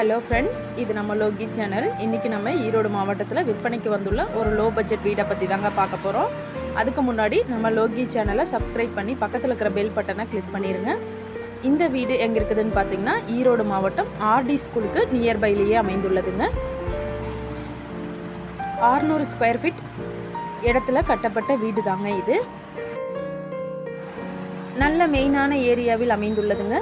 Hello friends இது நம்ம Loki channel இன்றைக்கி நம்ம ஈரோடு மாவட்டத்தில் விற்பனைக்கு வந்துள்ள ஒரு லோ பட்ஜெட் வீடை பற்றி தாங்க பார்க்க போகிறோம் அதுக்கு முன்னாடி நம்ம லோகி சேனலை சப்ஸ்கிரைப் பண்ணி பக்கத்தில் இருக்கிற பெல் பட்டனை கிளிக் பண்ணிடுங்க இந்த வீடு எங்கே இருக்குதுன்னு பார்த்தீங்கன்னா ஈரோடு மாவட்டம் ஆர்டி ஸ்கூலுக்கு நியர்பைலேயே அமைந்துள்ளதுங்க. ஆறுநூறு ஸ்கொயர் ஃபீட் இடத்துல கட்டப்பட்ட வீடு தாங்க இது. நல்ல மெயினான ஏரியாவில் அமைந்துள்ளதுங்க.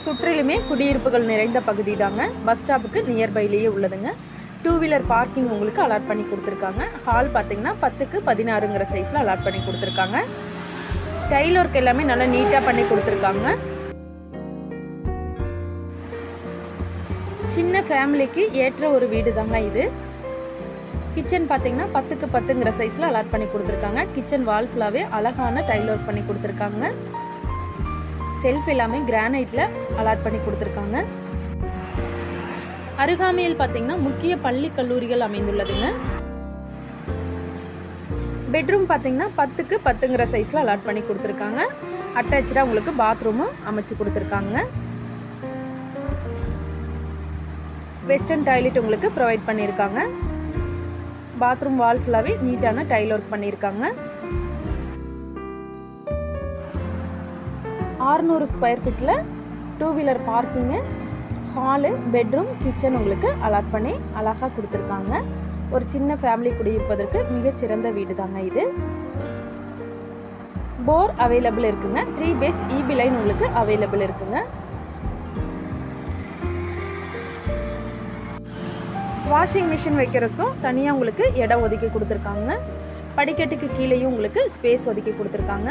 சுற்றிலுமே குடியிருப்புகள் நிறைந்த பகுதி தாங்க. பஸ் ஸ்டாப்புக்கு நியர்பைலேயே உள்ளதுங்க. டூ வீலர் பார்க்கிங் உங்களுக்கு அலாட் பண்ணி கொடுத்துருக்காங்க. ஹால் பார்த்திங்கன்னா பத்துக்கு பதினாறுங்கிற சைஸில் அலாட் பண்ணி கொடுத்துருக்காங்க. டைல் ஒர்க் எல்லாமே நல்லா நீட்டாக பண்ணி கொடுத்துருக்காங்க. சின்ன ஃபேமிலிக்கு ஏற்ற ஒரு வீடு தாங்க இது. கிச்சன் பார்த்திங்கன்னா பத்துக்கு பத்துங்கிற சைஸில் அலாட் பண்ணி கொடுத்துருக்காங்க. கிச்சன் வால் ஃபுல்லாகவே அழகான டைல் ஒர்க் பண்ணி கொடுத்துருக்காங்க. செல்ஃப் எல்லாமே கிரானைட்டில் அலாட் பண்ணி கொடுத்துருக்காங்க. அருகாமையில் பார்த்தீங்கன்னா முக்கிய பள்ளி கல்லூரிகள் அமைந்துள்ளதுங்க. பெட்ரூம் பார்த்தீங்கன்னா பத்துக்கு பத்துங்கிற சைஸில் அலாட் பண்ணி கொடுத்துருக்காங்க. அட்டாச்சாக உங்களுக்கு பாத்ரூமும் அமைச்சு கொடுத்துருக்காங்க. வெஸ்டர்ன் டாய்லெட் உங்களுக்கு ப்ரொவைட் பண்ணியிருக்காங்க. பாத்ரூம் வால் ஃபுல்லாகவே நீட்டான டைல் ஒர்க் பண்ணியிருக்காங்க. ஆறுநூறு ஸ்கொயர் ஃபீட்டில் two wheeler parking hall bedroom kitchen உங்களுக்கு அலாட் பண்ணி அழகாக கொடுத்துருக்காங்க. ஒரு சின்ன ஃபேமிலி குடியிருப்பதற்கு மிகச்சிறந்த வீடு தாங்க இது. போர் அவைலபிள் இருக்குங்க. த்ரீ பேஸ் இபி லைன் உங்களுக்கு அவைலபிள் இருக்குங்க. வாஷிங் மிஷின் வைக்கிறதுக்கும் தனியாக உங்களுக்கு இடம் ஒதுக்கி கொடுத்துருக்காங்க. படிக்கட்டுக்கு கீழேயும் உங்களுக்கு ஸ்பேஸ் ஒதுக்கி கொடுத்துருக்காங்க.